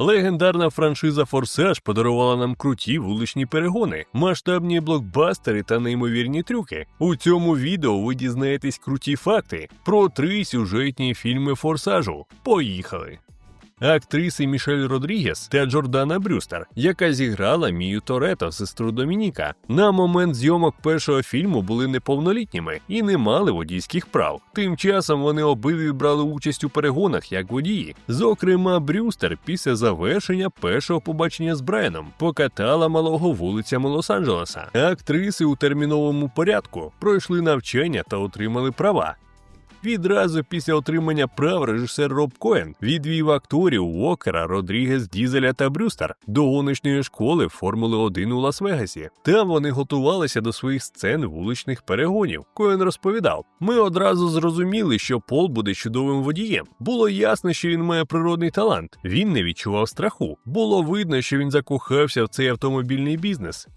Легендарна франшиза Форсаж подарувала нам круті вуличні перегони, масштабні блокбастери та неймовірні трюки. У цьому відео ви дізнаєтесь круті факти про три сюжетні фільми Форсажу. Поїхали! Актриси Мішель Родрігес та Джордана Брюстер, яка зіграла Мію Торетто, сестру Домініка, на момент зйомок першого фільму були неповнолітніми і не мали водійських прав. Тим часом вони обидві брали участь у перегонах як водії. Зокрема, Брюстер після завершення першого побачення з Брайаном покатала малого вулицями Лос-Анджелеса. Актриси у терміновому порядку пройшли навчання та отримали права. Відразу після отримання прав режисер Роб Коен відвів акторів Уокера, Родрігес, Дізеля та Брюстер до гоночної школи Формули 1 у Лас-Вегасі. Там вони готувалися до своїх сцен вуличних перегонів. Коен розповідав: ми одразу зрозуміли, що Пол буде чудовим водієм. Було ясно, що він має природний талант. Він не відчував страху. Було видно, що він закохався в цей автомобільний бізнес.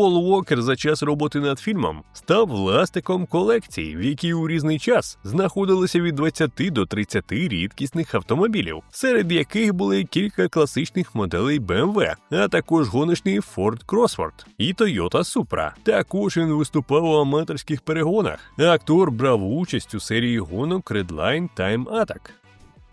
Пол Уокер за час роботи над фільмом став власником колекції, в якій у різний час знаходилося від 20 до 30 рідкісних автомобілів, серед яких були кілька класичних моделей BMW, а також гоночний Ford Crossford і Toyota Supra. Також він виступав у аматорських перегонах. Актор брав участь у серії гонок Redline Time Attack.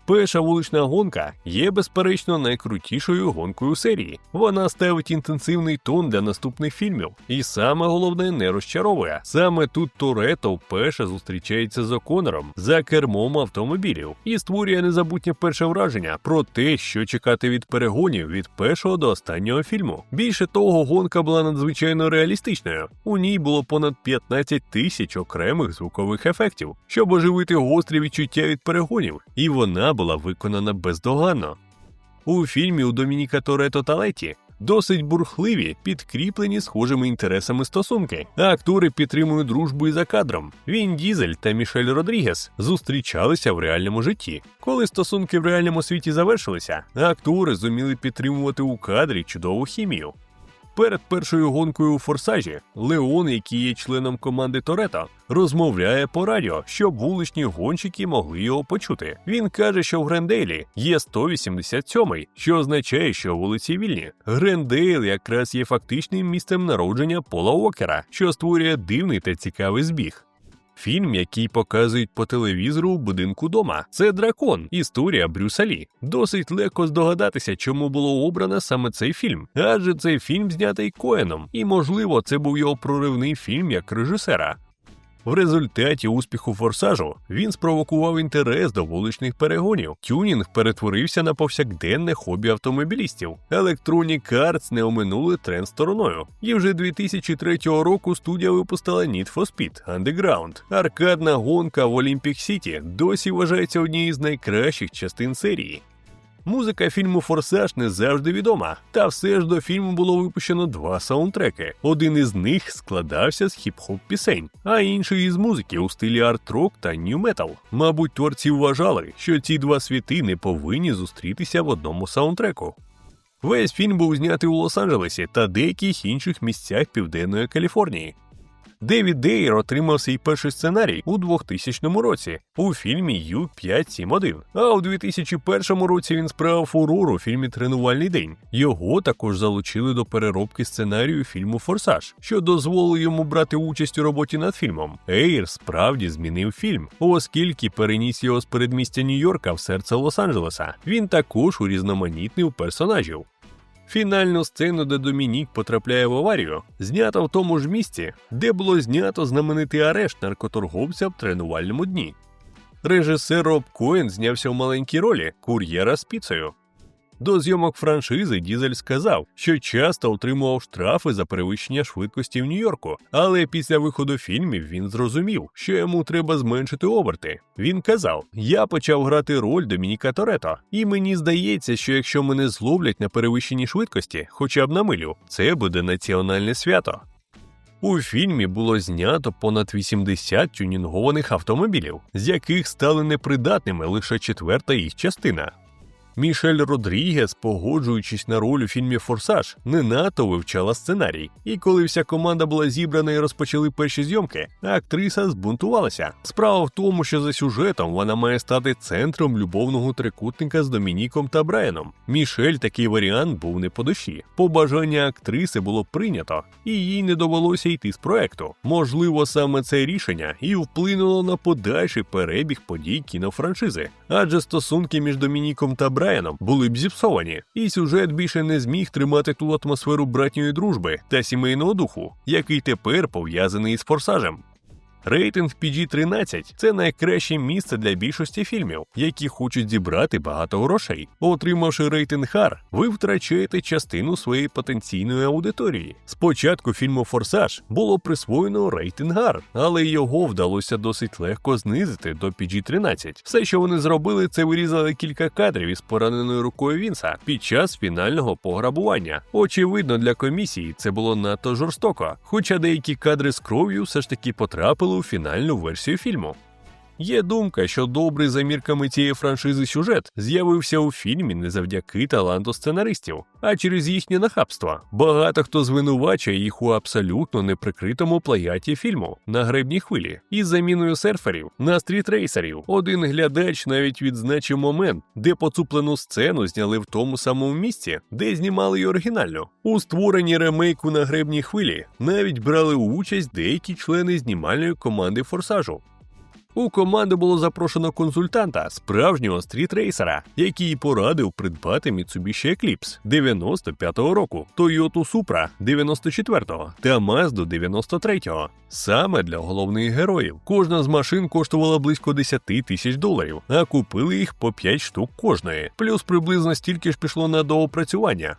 Перша вулична гонка є безперечно найкрутішою гонкою серії. Вона ставить інтенсивний тон для наступних фільмів, і саме головне не розчаровує. Саме тут Торетто вперше зустрічається з Оконором за кермом автомобілів і створює незабутнє перше враження про те, що чекати від перегонів від першого до останнього фільму. Більше того, гонка була надзвичайно реалістичною. У ній було понад 15 тисяч окремих звукових ефектів, щоб оживити гострі відчуття від перегонів, і вона була виконана бездоганно. У фільмі у Домініка Торетто та досить бурхливі, підкріплені схожими інтересами стосунки. Актори підтримують дружбу і за кадром. Він Дізель та Мішель Родрігес зустрічалися в реальному житті. Коли стосунки в реальному світі завершилися, актори зуміли підтримувати у кадрі чудову хімію. Перед першою гонкою у форсажі Леон, який є членом команди Торета, розмовляє по радіо, щоб вуличні гонщики могли його почути. Він каже, що в Грендейлі є 187, що означає, що вулиці вільні. Грендейл якраз є фактичним місцем народження Пола Уокера, що створює дивний та цікавий збіг. Фільм, який показують по телевізору у будинку дома. Це дракон, історія Брюса Лі. Досить легко здогадатися, чому було обрано саме цей фільм, адже цей фільм знятий Коеном, і можливо, це був його проривний фільм як режисера. В результаті успіху форсажу він спровокував інтерес до вуличних перегонів. Тюнінг перетворився на повсякденне хобі автомобілістів. Electronic Arts не оминули тренд стороною. І вже 2003 року студія випустила Need for Speed Underground. Аркадна гонка в Olympic City досі вважається однією з найкращих частин серії. Музика фільму Форсаж не завжди відома, та все ж до фільму було випущено два саундтреки. Один із них складався з хіп-хоп пісень, а інший із музики у стилі арт-рок та нью-метал. Мабуть, творці вважали, що ці два світи не повинні зустрітися в одному саундтреку. Весь фільм був знятий у Лос-Анджелесі та деяких інших місцях Південної Каліфорнії. Девід Дейр отримав свій перший сценарій у 2000 році у фільмі Ю-571, а у 2001 році він справив фурор у фільмі Тренувальний день. Його також залучили до переробки сценарію фільму Форсаж, що дозволило йому брати участь у роботі над фільмом. Ейр справді змінив фільм, оскільки переніс його з передмістя Нью-Йорка в серце Лос-Анджелеса. Він також урізноманітнив персонажів. Фінальну сцену, де Домінік потрапляє в аварію, знято в тому ж місці, де було знято знаменитий арешт наркоторговця в тренувальному дні. Режисер Роб Коен знявся в маленькій ролі кур'єра з піцею. До зйомок франшизи Дізель сказав, що часто отримував штрафи за перевищення швидкості в Нью-Йорку, але після виходу фільмів він зрозумів, що йому треба зменшити оберти. Він казав: Я почав грати роль Домініка Торетто, і мені здається, що якщо мене зловлять на перевищенні швидкості, хоча б на милю, це буде національне свято. У фільмі було знято понад 80 тюнінгованих автомобілів, з яких стали непридатними лише четверта їх частина. Мішель Родрігес, погоджуючись на роль у фільмі Форсаж, не надто вивчала сценарій. І коли вся команда була зібрана і розпочали перші зйомки, актриса збунтувалася. Справа в тому, що за сюжетом вона має стати центром любовного трикутника з Домініком та Брайаном. Мішель такий варіант був не по душі. Побажання актриси було прийнято, і їй не довелося йти з проекту. Можливо, саме це рішення і вплинуло на подальший перебіг подій кінофраншизи, адже стосунки між Домініком та Брайаном були б зіпсовані, і сюжет більше не зміг тримати ту атмосферу братньої дружби та сімейного духу, який тепер пов'язаний із форсажем. Рейтинг PG-13 – це найкраще місце для більшості фільмів, які хочуть зібрати багато грошей. Отримавши рейтинг R, ви втрачаєте частину своєї потенційної аудиторії. Спочатку фільму Форсаж було присвоєно рейтинг R, але його вдалося досить легко знизити до PG-13. Все, що вони зробили, це вирізали кілька кадрів із пораненою рукою Вінса під час фінального пограбування. Очевидно, для комісії це було надто жорстоко, хоча деякі кадри з кров'ю все ж таки потрапили фінальну версію фільму. Є думка, що добрий за мірками цієї франшизи сюжет з'явився у фільмі не завдяки таланту сценаристів, а через їхнє нахабство. Багато хто звинувачує їх у абсолютно неприкритому плаяті фільму на гребній хвилі із заміною серферів на стрітрейсерів. Один глядач навіть відзначив момент, де поцуплену сцену зняли в тому самому місці, де знімали й оригінальну. У створенні ремейку на гребній хвилі навіть брали участь деякі члени знімальної команди форсажу. У команду було запрошено консультанта, справжнього стрітрейсера, який порадив придбати Mitsubishi Eclipse 95-го року, Toyota Supra 94-го та Mazda 93-го. Саме для головних героїв. Кожна з машин коштувала близько 10 тисяч доларів, а купили їх по 5 штук кожної. Плюс приблизно стільки ж пішло на доопрацювання.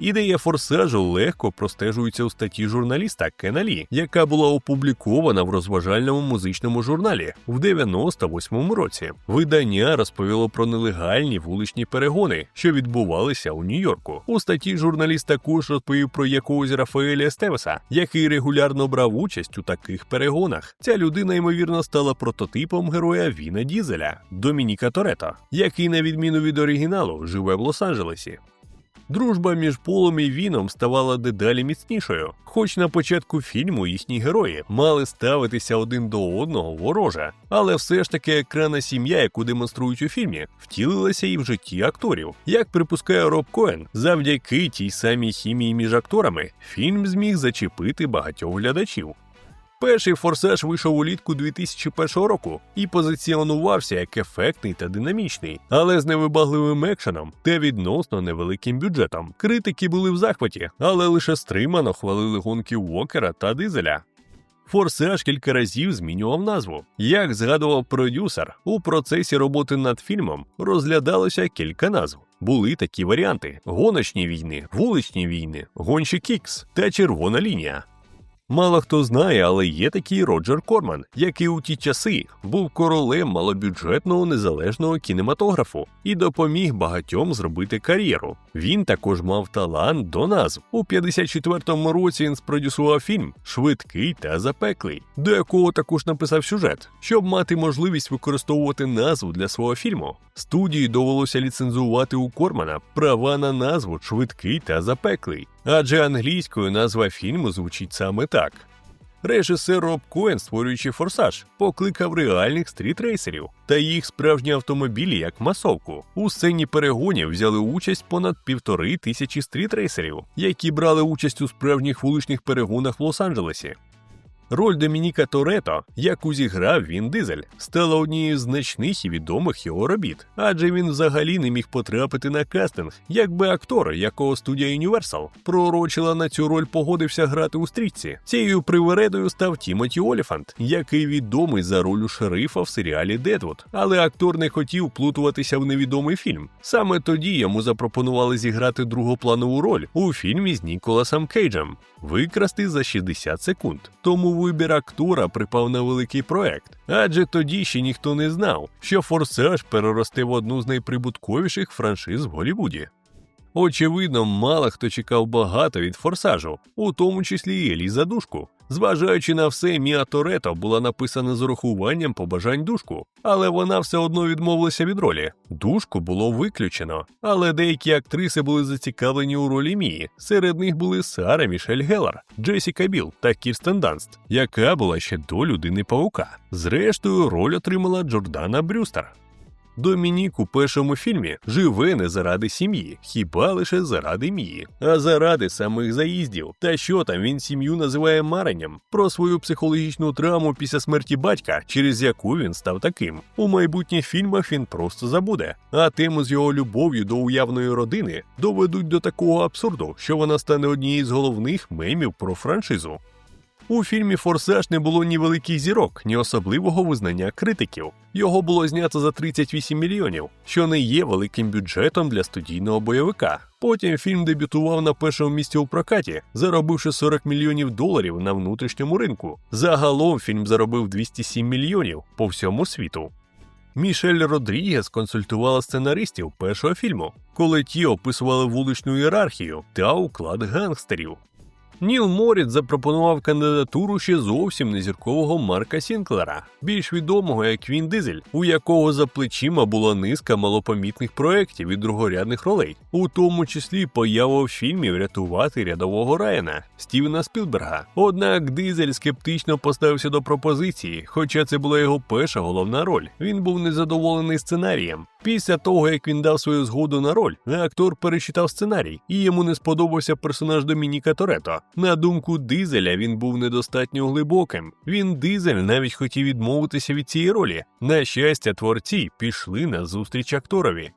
Ідея форсажу легко простежується у статті журналіста Кеналі, яка була опублікована в розважальному музичному журналі в 98-му році. Видання розповіло про нелегальні вуличні перегони, що відбувалися у Нью-Йорку. У статті журналіст також розповів про якогось Рафаеля Естевеса, який регулярно брав участь у таких перегонах. Ця людина, ймовірно, стала прототипом героя Віна Дізеля Домініка Торетто, який, на відміну від оригіналу, живе в Лос-Анджелесі. Дружба між Полом і Віном ставала дедалі міцнішою, хоч на початку фільму їхні герої мали ставитися один до одного вороже, але все ж таки екранна сім'я, яку демонструють у фільмі, втілилася і в житті акторів. Як припускає Роб Коен, завдяки тій самій хімії між акторами фільм зміг зачепити багатьох глядачів. Перший форсаж вийшов улітку 2001 року і позиціонувався як ефектний та динамічний, але з невибагливим екшеном та відносно невеликим бюджетом. Критики були в захваті, але лише стримано хвалили гонки Уокера та Дизеля. Форсаж кілька разів змінював назву. Як згадував продюсер, у процесі роботи над фільмом розглядалося кілька назв. Були такі варіанти: гоночні війни, вуличні війни, гонщик Кікс та червона лінія. Мало хто знає, але є такий Роджер Корман, який у ті часи був королем малобюджетного незалежного кінематографу і допоміг багатьом зробити кар'єру. Він також мав талант до назв. У 54-му році він спродюсував фільм Швидкий та запеклий, до якого також написав сюжет, щоб мати можливість використовувати назву для свого фільму. Студії довелося ліцензувати у Кормана права на назву Швидкий та запеклий, адже англійською назва фільму звучить саме так. Режисер Роб Коен, створюючи форсаж, покликав реальних стрітрейсерів та їх справжні автомобілі як масовку. У сцені перегонів взяли участь понад півтори тисячі стрітрейсерів, які брали участь у справжніх вуличних перегонах в Лос-Анджелесі. Роль Домініка Торетто, яку зіграв він дизель, стала однією з значних і відомих його робіт, адже він взагалі не міг потрапити на кастинг, якби актор, якого студія Universal пророчила на цю роль, погодився грати у стрічці. Цією привередою став Тімоті Оліфант, який відомий за роль шерифа в серіалі Дедвуд, але актор не хотів плутуватися в невідомий фільм. Саме тоді йому запропонували зіграти другопланову роль у фільмі з Ніколасом Кейджем, викрасти за 60 секунд. Тому вибір актора припав на великий проект, адже тоді ще ніхто не знав, що форсаж переросте в одну з найприбутковіших франшиз в Голлівуді. Очевидно, мало хто чекав багато від форсажу, у тому числі і Елі Душку. Зважаючи на все, Міа Торето була написана з урахуванням побажань душку, але вона все одно відмовилася від ролі. Душку було виключено, але деякі актриси були зацікавлені у ролі Мії. Серед них були Сара Мішель Геллар, Джесіка Біл та Кірстен Данст, яка була ще до людини паука. Зрештою, роль отримала Джордана Брюстер. Домінік у першому фільмі живе не заради сім'ї, хіба лише заради мії, а заради самих заїздів. Та що там він сім'ю називає маренням про свою психологічну травму після смерті батька, через яку він став таким. У майбутніх фільмах він просто забуде. А тему з його любов'ю до уявної родини доведуть до такого абсурду, що вона стане однією з головних мемів про франшизу. У фільмі Форсаж не було ні великих зірок, ні особливого визнання критиків. Його було знято за 38 мільйонів, що не є великим бюджетом для студійного бойовика. Потім фільм дебютував на першому місці у прокаті, заробивши 40 мільйонів доларів на внутрішньому ринку. Загалом фільм заробив 207 мільйонів по всьому світу. Мішель Родрігес консультувала сценаристів першого фільму, коли ті описували вуличну ієрархію та уклад гангстерів. Ніл Моріт запропонував кандидатуру ще зовсім незіркового Марка Сінклера, більш відомого як Він Дизель, у якого за плечима була низка малопомітних проєктів і другорядних ролей, у тому числі поява в фільмі Врятувати рядового Райана Стівена Спілберга. Однак Дизель скептично поставився до пропозиції, хоча це була його перша головна роль. Він був незадоволений сценарієм. Після того, як він дав свою згоду на роль, актор перечитав сценарій, і йому не сподобався персонаж Домініка Торето. На думку дизеля, він був недостатньо глибоким. Він дизель навіть хотів відмовитися від цієї ролі. На щастя, творці пішли на зустріч акторові.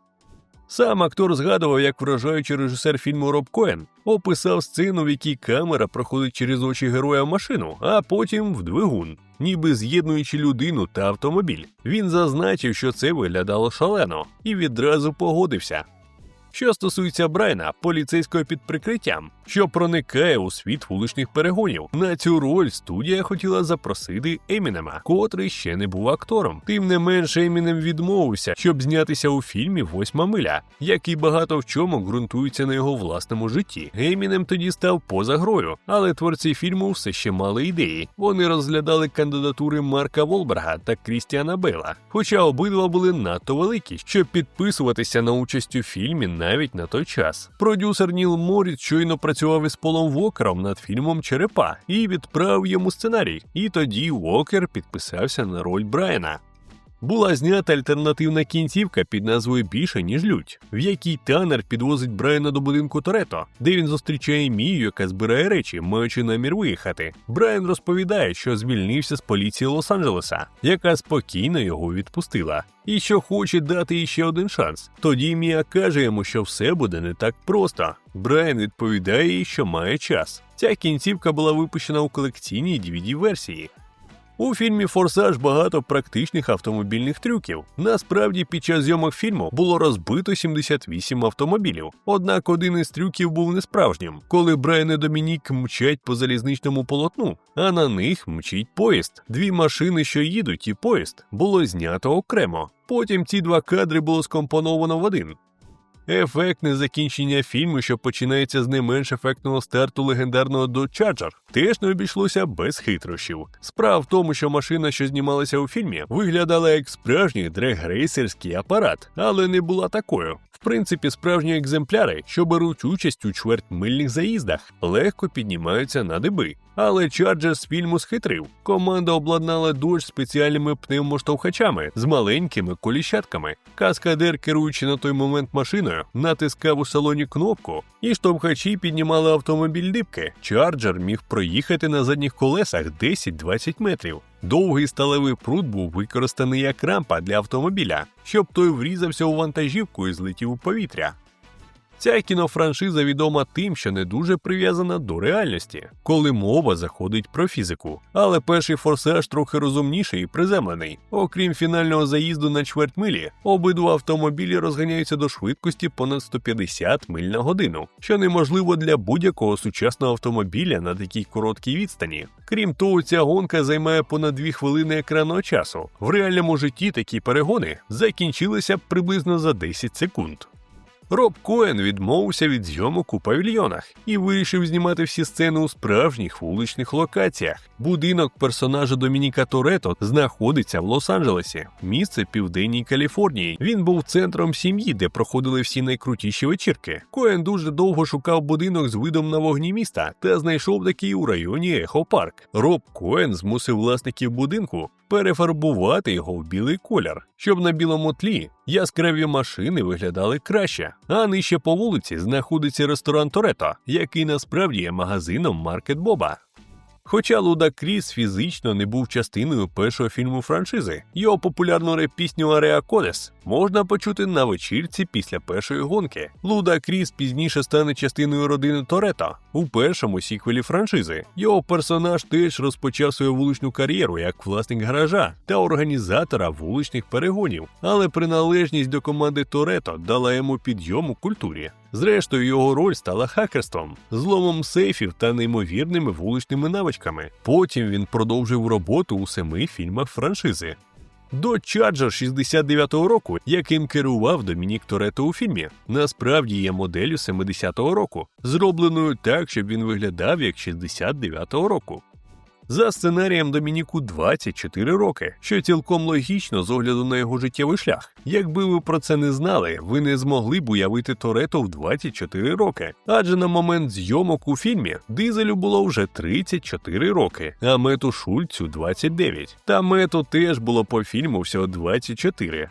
Сам актор згадував, як вражаючий режисер фільму Роб Коен описав сцену, в якій камера проходить через очі героя в машину, а потім в двигун, ніби з'єднуючи людину та автомобіль. Він зазначив, що це виглядало шалено, і відразу погодився. Що стосується Брайна, поліцейського під прикриттям, що проникає у світ вуличних перегонів, на цю роль студія хотіла запросити Емінема, котрий ще не був актором. Тим не менше, Емінем відмовився, щоб знятися у фільмі Восьма миля, який багато в чому ґрунтується на його власному житті. Емінем тоді став поза грою, але творці фільму все ще мали ідеї. Вони розглядали кандидатури Марка Волберга та Крістіана Бейла, хоча обидва були надто великі, щоб підписуватися на участь у фільмі навіть на той час. Продюсер Ніл Моріт щойно працював із Полом Вокером над фільмом Черепа і відправив йому сценарій. І тоді Вокер підписався на роль Брайана. Була знята альтернативна кінцівка під назвою Більше ніж лють, в якій Танер підвозить Брайана до будинку Торето, де він зустрічає Мію, яка збирає речі, маючи намір виїхати. Брайан розповідає, що звільнився з поліції Лос-Анджелеса, яка спокійно його відпустила, і що хоче дати їй ще один шанс. Тоді Мія каже йому, що все буде не так просто. Брайан відповідає їй, що має час. Ця кінцівка була випущена у колекційній dvd версії у фільмі Форсаж багато практичних автомобільних трюків. Насправді, під час зйомок фільму було розбито 78 автомобілів. Однак один із трюків був несправжнім, коли Брайан і Домінік мчать по залізничному полотну, а на них мчить поїзд. Дві машини, що їдуть, і поїзд було знято окремо. Потім ці два кадри було скомпоновано в один. Ефектне закінчення фільму, що починається з не менш ефектного старту легендарного Dodge Charger, теж не обійшлося без хитрощів. Справа в тому, що машина, що знімалася у фільмі, виглядала як справжній дрегрейсерський апарат, але не була такою. В принципі, справжні екземпляри, що беруть участь у чвертьмильних заїздах, легко піднімаються на диби. Але Charger з фільму схитрив. Команда обладнала Dodge спеціальними пневмоштовхачами з маленькими коліщатками. Каскадер, керуючи на той момент машиною, натискав у салоні кнопку, і штовхачі піднімали автомобіль дибки. Charger міг проїхати на задніх колесах 10-20 метрів. Довгий сталевий пруд був використаний як рампа для автомобіля, щоб той врізався у вантажівку і злетів у повітря. Ця кінофраншиза відома тим, що не дуже прив'язана до реальності, коли мова заходить про фізику. Але перший форсаж трохи розумніший і приземлений. Окрім фінального заїзду на чверть милі, обидва автомобілі розганяються до швидкості понад 150 миль на годину, що неможливо для будь-якого сучасного автомобіля на такій короткій відстані. Крім того, ця гонка займає понад 2 хвилини екранного часу. В реальному житті такі перегони закінчилися приблизно за 10 секунд. Роб Коен відмовився від зйомок у павільйонах і вирішив знімати всі сцени у справжніх вуличних локаціях. Будинок персонажа Домініка Торетто знаходиться в Лос-Анджелесі, місце південній Каліфорнії. Він був центром сім'ї, де проходили всі найкрутіші вечірки. Коен дуже довго шукав будинок з видом на вогні міста та знайшов такий у районі Ехо Парк. Роб Коен змусив власників будинку перефарбувати його в білий колір, щоб на білому тлі яскраві машини виглядали краще. А нижче по вулиці знаходиться ресторан Торето, який насправді є магазином Маркет Боба. Хоча Луда Кріс фізично не був частиною першого фільму франшизи, його популярну реп-пісню Ареа Кодес можна почути на вечірці після першої гонки. Луда Кріс пізніше стане частиною родини Торетто. У першому сіквелі франшизи його персонаж теж розпочав свою вуличну кар'єру як власник гаража та організатора вуличних перегонів, але приналежність до команди Торетто дала йому підйом у культурі. Зрештою, його роль стала хакерством, зломом сейфів та неймовірними вуличними навичками. Потім він продовжив роботу у семи фільмах франшизи. До Charger 69-го року, яким керував Домінік Торетто у фільмі, насправді є моделлю 70-го року, зробленою так, щоб він виглядав як 69-го року. За сценарієм Домініку 24 роки, що цілком логічно з огляду на його життєвий шлях. Якби ви про це не знали, ви не змогли б уявити Торетто в 24 роки. Адже на момент зйомок у фільмі Дизелю було вже 34 роки, а Мету Шульцю 29. Та Мету теж було по фільму всього 24.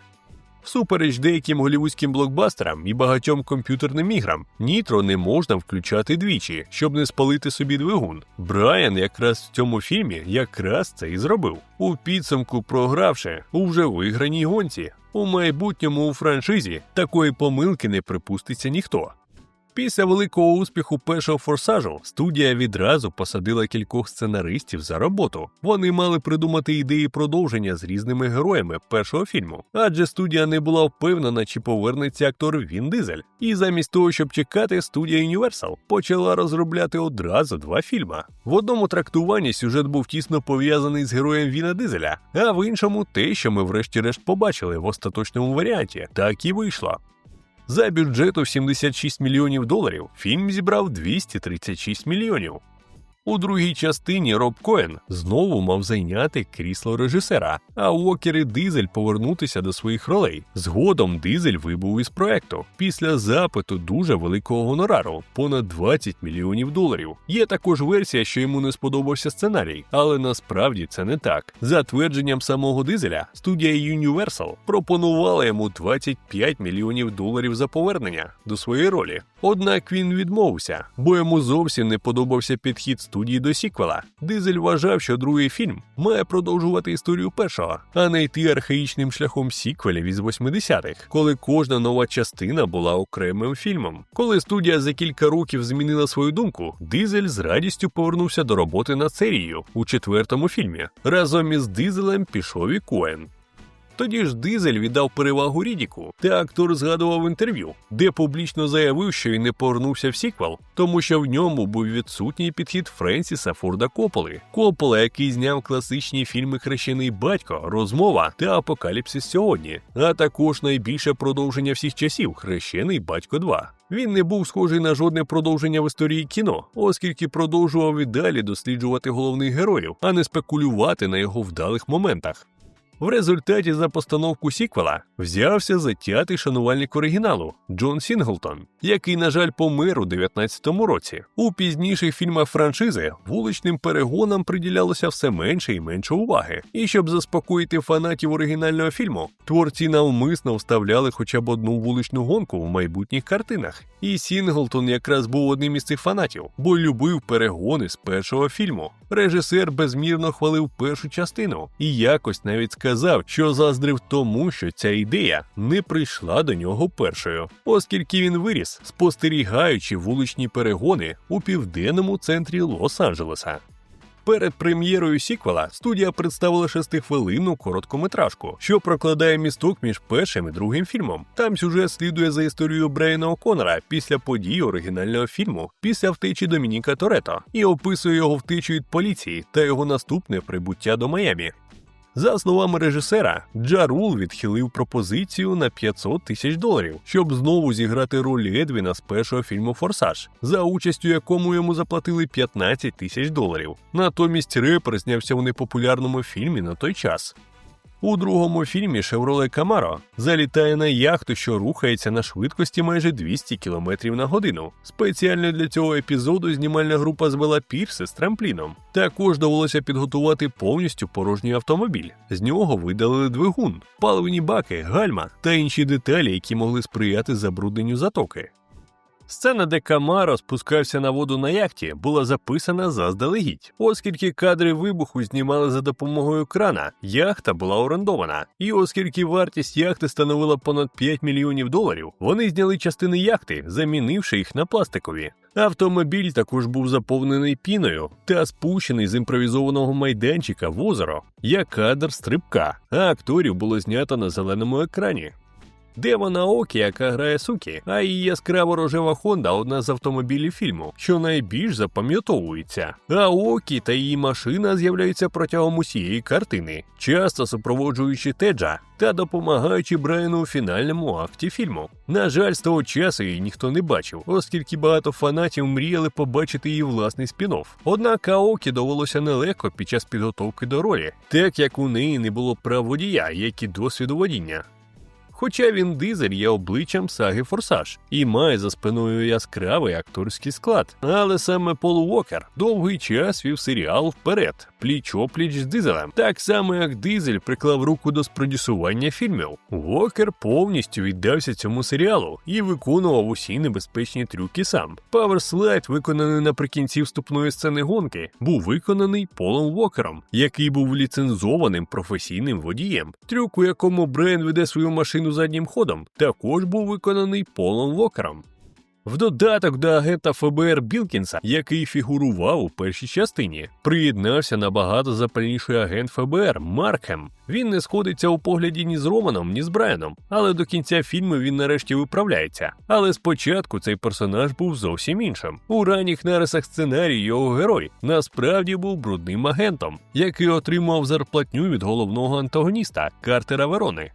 Всупереч деяким голівудським блокбастерам і багатьом комп'ютерним іграм, нітро не можна включати двічі, щоб не спалити собі двигун. Брайан якраз в цьому фільмі якраз це і зробив. У підсумку програвши у вже виграній гонці. У майбутньому у франшизі такої помилки не припуститься ніхто. Після великого успіху першого форсажу студія відразу посадила кількох сценаристів за роботу. Вони мали придумати ідеї продовження з різними героями першого фільму, адже студія не була впевнена, чи повернеться актор Він Дизель. І замість того, щоб чекати, студія Universal почала розробляти одразу два фільми. В одному трактуванні сюжет був тісно пов'язаний з героєм Віна Дизеля, а в іншому те, що ми врешті-решт побачили в остаточному варіанті, так і вийшло. За бюджету 76 мільйонів доларів фільм зібрав 236 мільйонів. У другій частині Роб Коен знову мав зайняти крісло режисера, а Уокер і Дизель повернутися до своїх ролей. Згодом Дизель вибув із проекту після запиту дуже великого гонорару понад 20 мільйонів доларів. Є також версія, що йому не сподобався сценарій, але насправді це не так. За твердженням самого Дизеля, студія Universal пропонувала йому 25 мільйонів доларів за повернення до своєї ролі. Однак він відмовився, бо йому зовсім не подобався підхід студії до сіквела. Дизель вважав, що другий фільм має продовжувати історію першого, а не йти архаїчним шляхом сіквелів із 80-х, коли кожна нова частина була окремим фільмом. Коли студія за кілька років змінила свою думку, Дизель з радістю повернувся до роботи над серією у четвертому фільмі. Разом із Дизелем пішов і Коен. Тоді ж Дизель віддав перевагу Рідіку, та актор згадував інтерв'ю, де публічно заявив, що він не повернувся в сіквел, тому що в ньому був відсутній підхід Френсіса Форда Кополи. Копола, який зняв класичні фільми Хрещений батько, розмова та Апокаліпсис сьогодні, а також найбільше продовження всіх часів Хрещений батько 2. Він не був схожий на жодне продовження в історії кіно, оскільки продовжував і далі досліджувати головних героїв, а не спекулювати на його вдалих моментах. В результаті за постановку сіквела взявся затятий шанувальник оригіналу Джон Сінглтон, який, на жаль, помер у 19-му році. У пізніших фільмах франшизи вуличним перегонам приділялося все менше і менше уваги. І щоб заспокоїти фанатів оригінального фільму, творці навмисно вставляли хоча б одну вуличну гонку в майбутніх картинах. І Сінглтон якраз був одним із цих фанатів, бо любив перегони з першого фільму. Режисер безмірно хвалив першу частину і якось навіть сказав, що заздрив тому, що ця ідея не прийшла до нього першою, оскільки він виріс, спостерігаючи вуличні перегони у південному центрі Лос-Анджелеса. Перед прем'єрою сіквела студія представила шестихвилинну короткометражку, що прокладає місток між першим і другим фільмом. Там сюжет слідує за історією Брейна О'Коннора після подій оригінального фільму, після втечі Домініка Торетто, і описує його втечу від поліції та його наступне прибуття до Майамі. За словами режисера, Джарул відхилив пропозицію на 500 тисяч доларів, щоб знову зіграти роль Едвіна з першого фільму Форсаж, за участю якому йому заплатили 15 тисяч доларів. Натомість репер знявся у непопулярному фільмі на той час. У другому фільмі Шевроле Камаро залітає на яхту, що рухається на швидкості майже 200 км на годину. Спеціально для цього епізоду знімальна група звела пірси з трампліном. Також довелося підготувати повністю порожній автомобіль. З нього видалили двигун, паливні баки, гальма та інші деталі, які могли сприяти забрудненню затоки. Сцена, де Камаро спускався на воду на яхті, була записана заздалегідь, оскільки кадри вибуху знімали за допомогою крана, яхта була орендована. І оскільки вартість яхти становила понад 5 мільйонів доларів, вони зняли частини яхти, замінивши їх на пластикові. Автомобіль також був заповнений піною та спущений з імпровізованого майданчика в озеро як кадр стрибка, а акторів було знято на зеленому екрані. Дева Наокі, яка грає Сукі, а її яскраво рожева Хонда одна з автомобілів фільму, що найбільш запам'ятовується. А Окі та її машина з'являються протягом усієї картини, часто супроводжуючи Теджа та допомагаючи Брайану у фінальному акті фільму. На жаль, з того часу її ніхто не бачив, оскільки багато фанатів мріяли побачити її власний спін-офф. Однак Аокі довелося нелегко під час підготовки до ролі, так як у неї не було прав водія, як і досвіду водіння. Хоча він дизель є обличчям саги Форсаж і має за спиною яскравий акторський склад. Але саме Пол Уокер довгий час вів серіал вперед, пліч опліч з дизелем, так само як дизель приклав руку до спродюсування фільмів. Уокер повністю віддався цьому серіалу і виконував усі небезпечні трюки сам. Паверслайд, виконаний наприкінці вступної сцени гонки, був виконаний Полом Уокером, який був ліцензованим професійним водієм. Трюк, у якому Брен веде свою машину заднім ходом, також був виконаний Полом Вокером. В додаток до агента ФБР Білкінса, який фігурував у першій частині, приєднався набагато запальніший агент ФБР Маркхем. Він не сходиться у погляді ні з Романом, ні з Брайаном, але до кінця фільму він нарешті виправляється. Але спочатку цей персонаж був зовсім іншим. У ранніх нарисах сценарію його герой насправді був брудним агентом, який отримав зарплатню від головного антагоніста Картера Верони.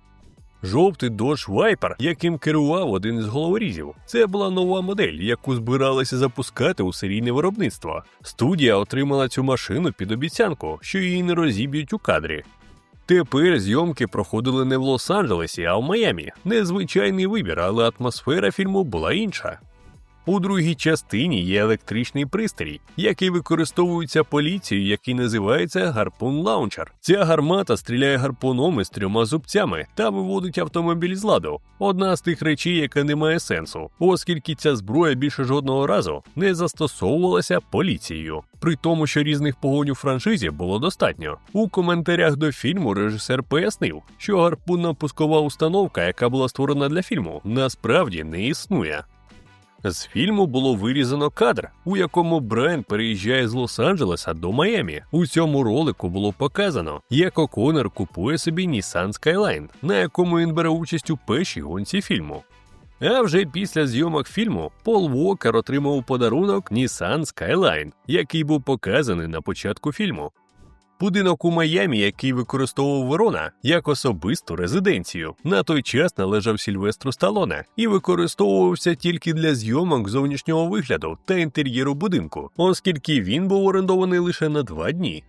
Жовтий Dodge Viper, яким керував один із головорізів. Це була нова модель, яку збиралися запускати у серійне виробництво. Студія отримала цю машину під обіцянку, що її не розіб'ють у кадрі. Тепер зйомки проходили не в Лос-Анджелесі, а в Майамі. Незвичайний вибір, але атмосфера фільму була інша. У другій частині є електричний пристрій, який використовується поліцією, який називається гарпун лаунчер. Ця гармата стріляє гарпуном із трьома зубцями та виводить автомобіль з ладу. Одна з тих речей, яка не має сенсу, оскільки ця зброя більше жодного разу не застосовувалася поліцією. При тому, що різних погонь у франшизі було достатньо. У коментарях до фільму режисер пояснив, що гарпунна пускова установка, яка була створена для фільму, насправді не існує. З фільму було вирізано кадр, у якому Брайан переїжджає з Лос-Анджелеса до Майамі. У цьому ролику було показано, як Оконер купує собі Nissan Skyline, на якому він бере участь у першій гонці фільму. А вже після зйомок фільму Пол Уокер отримав подарунок Nissan Skyline, який був показаний на початку фільму. Будинок у Майамі, який використовував Верона як особисту резиденцію, на той час належав Сільвестру Сталоне і використовувався тільки для зйомок зовнішнього вигляду та інтер'єру будинку, оскільки він був орендований лише на два дні.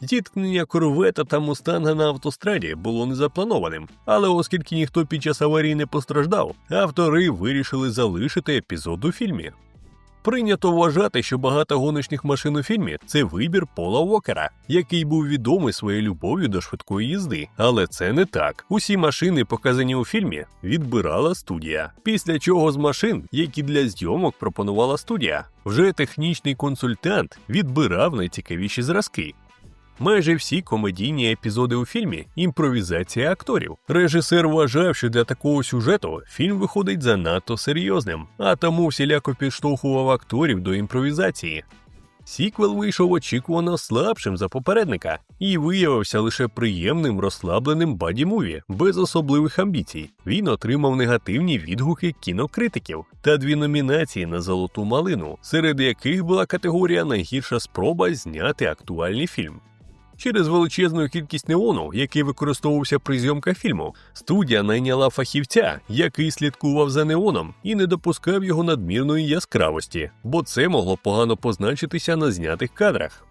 Зіткнення корвета та мустанга на автостраді було незапланованим, але оскільки ніхто під час аварії не постраждав, автори вирішили залишити епізод у фільмі. Прийнято вважати, що багато гоночних машин у фільмі це вибір Пола Уокера, який був відомий своєю любов'ю до швидкої їзди. Але це не так. Усі машини, показані у фільмі, відбирала студія. Після чого з машин, які для зйомок пропонувала студія, вже технічний консультант відбирав найцікавіші зразки. Майже всі комедійні епізоди у фільмі імпровізація акторів. Режисер вважав, що для такого сюжету фільм виходить занадто серйозним, а тому всіляко підштовхував акторів до імпровізації. Сіквел вийшов очікувано слабшим за попередника і виявився лише приємним розслабленим баді-муві, без особливих амбіцій. Він отримав негативні відгуки кінокритиків та дві номінації на золоту малину, серед яких була категорія найгірша спроба зняти актуальний фільм. Через величезну кількість неону, який використовувався при зйомках фільму, студія найняла фахівця, який слідкував за неоном і не допускав його надмірної яскравості, бо це могло погано позначитися на знятих кадрах.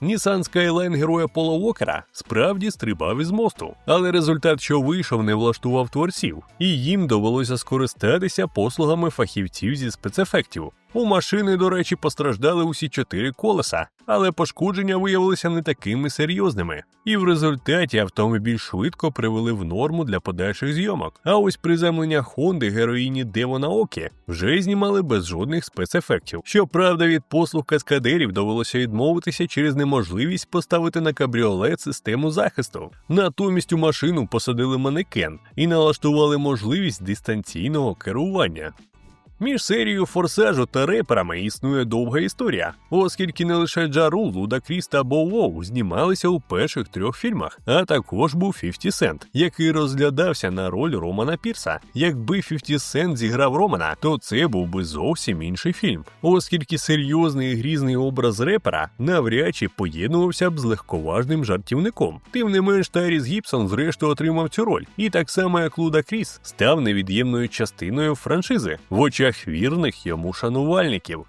Нісан Skyline героя Пола Уокера справді стрибав із мосту, але результат, що вийшов, не влаштував творців, і їм довелося скористатися послугами фахівців зі спецефектів. У машини, до речі, постраждали усі чотири колеса, але пошкодження виявилися не такими серйозними. І в результаті автомобіль швидко привели в норму для подальших зйомок. А ось приземлення Хонди героїні Девона Окі вже знімали без жодних спецефектів. Щоправда, від послуг каскадерів довелося відмовитися через неможливість поставити на кабріолет систему захисту. Натомість у машину посадили манекен і налаштували можливість дистанційного керування. Між серією форсажу та реперами існує довга історія, оскільки не лише Джару, Луда Кріс та Боу знімалися у перших трьох фільмах, а також був 50 Сент, який розглядався на роль Романа Пірса. Якби 50 Сент зіграв Романа, то це був би зовсім інший фільм, оскільки серйозний і грізний образ репера навряд чи поєднувався б з легковажним жартівником. Тим не менш, Тайріс Гібсон зрештою отримав цю роль, і так само як Луда Кріс став невід'ємною частиною франшизи. В очах вірних йому шанувальників.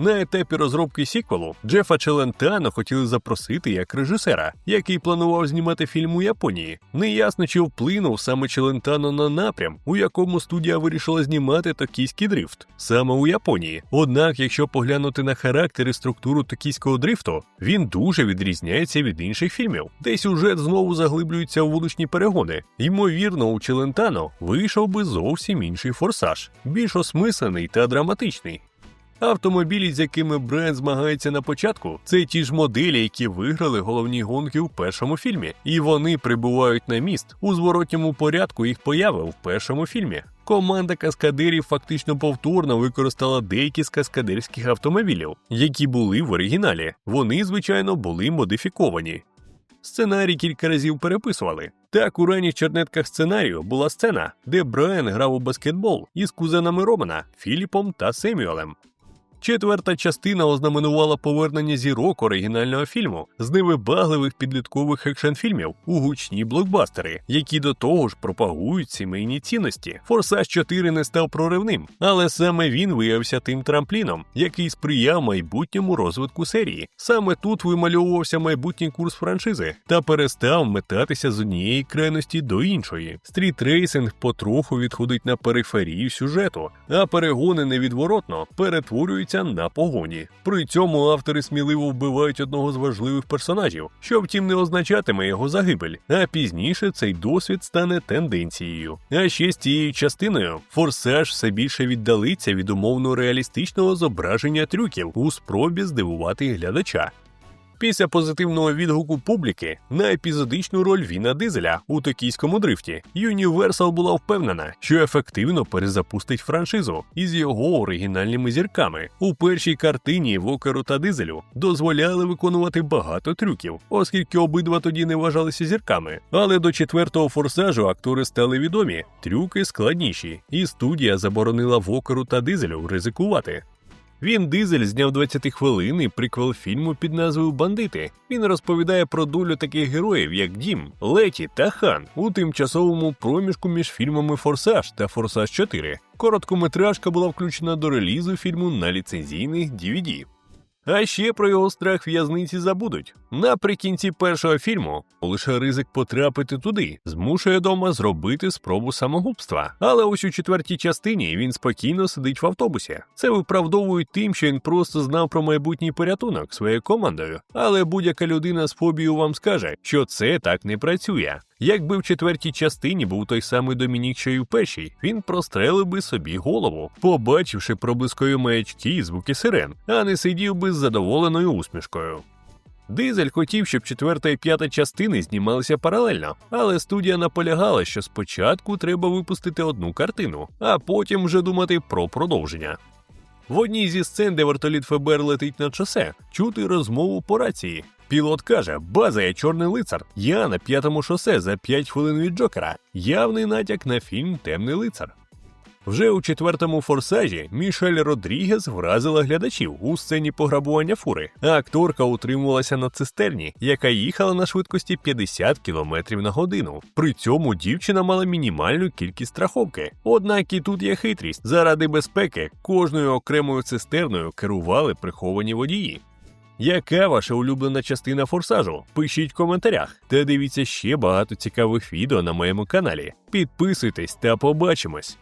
На етапі розробки сіквелу Джефа Челентано хотіли запросити як режисера, який планував знімати фільм у Японії. Неясно, чи вплинув саме Челентано на напрям, у якому студія вирішила знімати токійський дрифт, саме у Японії. Однак, якщо поглянути на характер і структуру токійського дрифту, він дуже відрізняється від інших фільмів, де сюжет знову заглиблюється у вуличні перегони. Ймовірно, у Челентано вийшов би зовсім інший форсаж, більш осмислений та драматичний. Автомобілі, з якими бренд змагається на початку, це ті ж моделі, які виграли головні гонки у першому фільмі, і вони прибувають на міст у зворотньому порядку їх появи в першому фільмі. Команда каскадерів фактично повторно використала деякі з каскадерських автомобілів, які були в оригіналі. Вони, звичайно, були модифіковані. Сценарій кілька разів переписували. Так у ранніх чернетках сценарію була сцена, де Брайан грав у баскетбол із кузенами Романа Філіпом та Семюелем. Четверта частина ознаменувала повернення зірок оригінального фільму з невибагливих підліткових екшн-фільмів у гучні блокбастери, які до того ж пропагують сімейні цінності. Форсаж 4 не став проривним, але саме він виявився тим трампліном, який сприяв майбутньому розвитку серії. Саме тут вимальовувався майбутній курс франшизи та перестав метатися з однієї крайності до іншої. Стрітрейсинг потроху відходить на периферію сюжету, а перегони невідворотно перетворюють перетворюються на погоні. При цьому автори сміливо вбивають одного з важливих персонажів, що втім не означатиме його загибель, а пізніше цей досвід стане тенденцією. А ще з цією частиною форсаж все більше віддалиться від умовно реалістичного зображення трюків у спробі здивувати глядача. Після позитивного відгуку публіки на епізодичну роль Віна Дизеля у токійському дрифті Universal була впевнена, що ефективно перезапустить франшизу із його оригінальними зірками. У першій картині Вокеру та Дизелю дозволяли виконувати багато трюків, оскільки обидва тоді не вважалися зірками. Але до четвертого форсажу актори стали відомі, трюки складніші, і студія заборонила Вокеру та Дизелю ризикувати. Він дизель зняв 20 хвилин приквел фільму під назвою Бандити. Він розповідає про долю таких героїв, як Дім, Леті та Хан у тимчасовому проміжку між фільмами Форсаж та Форсаж 4. Короткометражка була включена до релізу фільму на ліцензійних DVD. А ще про його страх в'язниці забудуть. Наприкінці першого фільму лише ризик потрапити туди змушує дома зробити спробу самогубства. Але ось у четвертій частині він спокійно сидить в автобусі. Це виправдовують тим, що він просто знав про майбутній порятунок своєю командою. Але будь-яка людина з фобією вам скаже, що це так не працює. Якби в четвертій частині був той самий Домінік, що й у першій, він прострелив би собі голову, побачивши проблискові маячки і звуки сирен, а не сидів би з задоволеною усмішкою. Дизель хотів, щоб четверта і п'ята частини знімалися паралельно, але студія наполягала, що спочатку треба випустити одну картину, а потім вже думати про продовження. В одній зі сцен, де вертоліт ФБР летить на шосе, чути розмову по рації. Пілот каже: База я чорний лицар. Я на п'ятому шосе за 5 хвилин від Джокера. Явний натяк на фільм Темний лицар. Вже у четвертому форсажі Мішель Родрігес вразила глядачів у сцені пограбування фури, а акторка утримувалася на цистерні, яка їхала на швидкості 50 км на годину. При цьому дівчина мала мінімальну кількість страховки. Однак і тут є хитрість. Заради безпеки кожною окремою цистерною керували приховані водії. Яка ваша улюблена частина форсажу? Пишіть в коментарях та дивіться ще багато цікавих відео на моєму каналі. Підписуйтесь та побачимось!